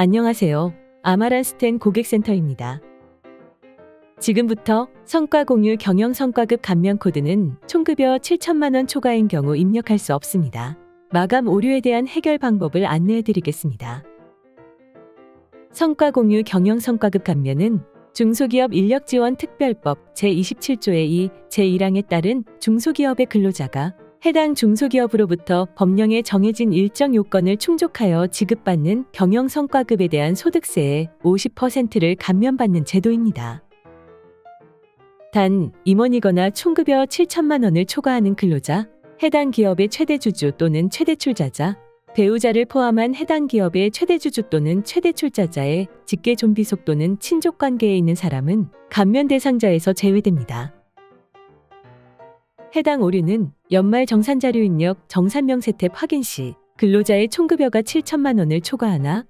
안녕하세요. 아마란스텐 고객센터입니다. 지금부터 성과 공유 경영 성과급 감면 코드는 총급여 7천만 원 초과인 경우 입력할 수 없습니다. 마감 오류에 대한 해결 방법을 안내해 드리겠습니다. 성과 공유 경영 성과급 감면은 중소기업 인력 지원 특별법 제27조의 2, 제1항에 따른 중소기업의 근로자가 해당 중소기업으로부터 법령에 정해진 일정 요건을 충족하여 지급받는 경영 성과급에 대한 소득세의 50%를 감면받는 제도입니다. 단 임원이거나 총급여 7천만 원을 초과하는 근로자, 해당 기업의 최대 주주 또는 최대 출자자, 배우자를 포함한 해당 기업의 최대 주주 또는 최대 출자자의 직계 좀비속 또는 친족 관계에 있는 사람은 감면 대상자에서 제외됩니다. 해당 오류는 연말 정산자료 입력 정산명 세탭 확인 시 근로자의 총급여가 7천만 원을 초과하나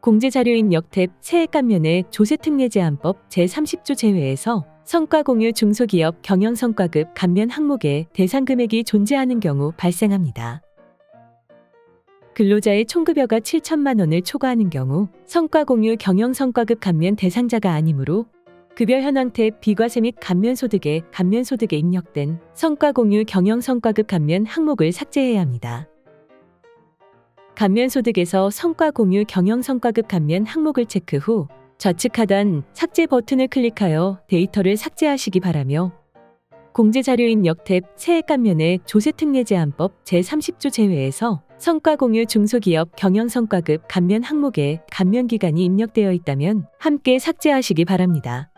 공제자료 입력 탭 세액 감면의 조세특례 제한법 제30조 제외에서 성과공유 중소기업 경영성과급 감면 항목에 대상 금액이 존재하는 경우 발생합니다. 근로자의 총급여가 7천만 원을 초과하는 경우 성과공유 경영성과급 감면 대상자가 아니므로 급여 현황 탭 비과세 및 감면소득에 감면소득에 입력된 성과 공유 경영 성과급 감면 항목을 삭제해야 합니다. 감면소득에서 성과 공유 경영 성과급 감면 항목을 체크 후 좌측 하단 삭제 버튼을 클릭하여 데이터를 삭제하시기 바라며 공제자료 입력 탭 세액 감면의 조세특례 제한법 제30조 제외에서 성과 공유 중소기업 경영 성과급 감면 항목에 감면 기간이 입력되어 있다면 함께 삭제하시기 바랍니다.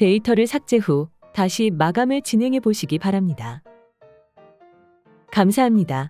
데이터를 삭제 후 다시 마감을 진행해 보시기 바랍니다. 감사합니다.